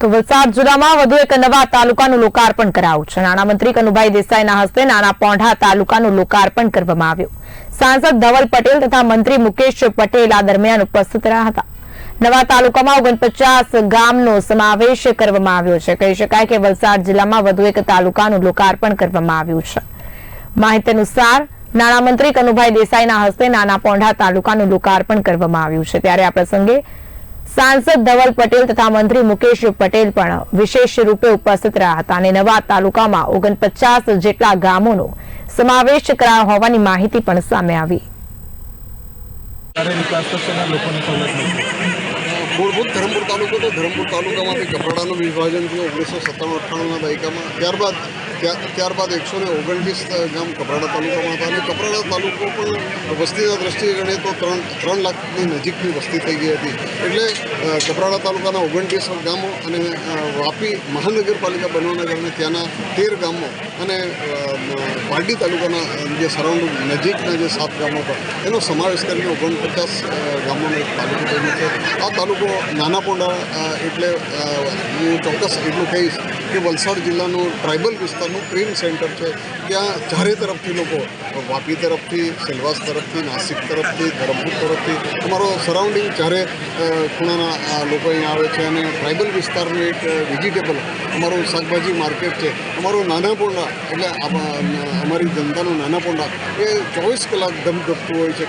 તો વલસાડ જિલ્લામાં વધુ એક નવા તાલુકાનું લોકાર્પણ કરાયું છે. નાણામંત્રી કનુભાઈ દેસાઈના હસ્તે નાના પોંઢા તાલુકાનું લોકાર્પણ કરવામાં આવ્યું. સાંસદ ધવલ પટેલ તથા મંત્રી મુકેશ પટેલ આ દરમિયાન ઉપસ્થિત રહ્યા હતા. નવા તાલુકામાં ઓગણપચાસ ગામનો સમાવેશ કરવામાં આવ્યો છે. કહી શકાય કે વલસાડ જિલ્લામાં વધુ એક તાલુકાનું લોકાર્પણ કરવામાં આવ્યું છે. માહિતી અનુસાર, નાણામંત્રી કનુભાઈ દેસાઈના હસ્તે નાના પોંઢા તાલુકાનું લોકાર્પણ કરવામાં આવ્યું છે. ત્યારે આ પ્રસંગે સાંસદ ધવલ પટેલ તથા મંત્રી મુકેશ પટેલ પણ વિશેષ રૂપે ઉપસ્થિત રહ્યા હતા અને નવા તાલુકામાં ઓગણપચાસ જેટલા ગામોનો સમાવેશ કરાયો હોવાની માહિતી પણ સામે આવી. મૂળભૂત ધરમપુર તાલુકો તો ધરમપુર તાલુકામાંથી કપરાડાનું વિભાજન થયું ઓગણીસો સત્તાણું અઠ્ઠાણુંના દાયકામાં. ત્યારબાદ ત્યાર- ત્યારબાદ એકસો ને ઓગણત્રીસ ગામ કપરાડા તાલુકામાં હતા. અને કપરાડા તાલુકો પણ વસ્તીના દ્રષ્ટિએ ગણીએ તો ત્રણ ત્રણ લાખની નજીકની વસ્તી થઈ ગઈ હતી. એટલે કપરાડા તાલુકાના ઓગણત્રીસ ગામો અને વાપી મહાનગરપાલિકા બનવાના કારણે ત્યાંના તેર ગામો અને પારડી તાલુકાના જે સરાઉન્ડિંગ નજીકના જે સાત ગામો પર એનો સમાવેશ કરીને ઓગણપચાસ ગામોનો એક તાલુકો બન્યો છે. આ તાલુકો નાના પોંડા એટલે હું ચોક્કસ એટલું કહીશ કે વલસાડ જિલ્લાનું ટ્રાઇબલ વિસ્તારનું ક્રીમ સેન્ટર છે, ત્યાં ચારે તરફથી લોકો, વાપી તરફથી, સેલવાસ તરફથી, નાસિક તરફથી, ધરમપુર તરફથી, અમારો સરાઉન્ડિંગ ચારે ખૂણાના લોકો અહીંયા આવે છે અને ટ્રાઇબલ વિસ્તારનું એક વેજીટેબલ અમારું શાકભાજી માર્કેટ છે. અમારું નાના પોંડા, એટલે અમારી જનતાનું નાના પોંડા, એ ચોવીસ કલાક ધમધમતું હોય છે.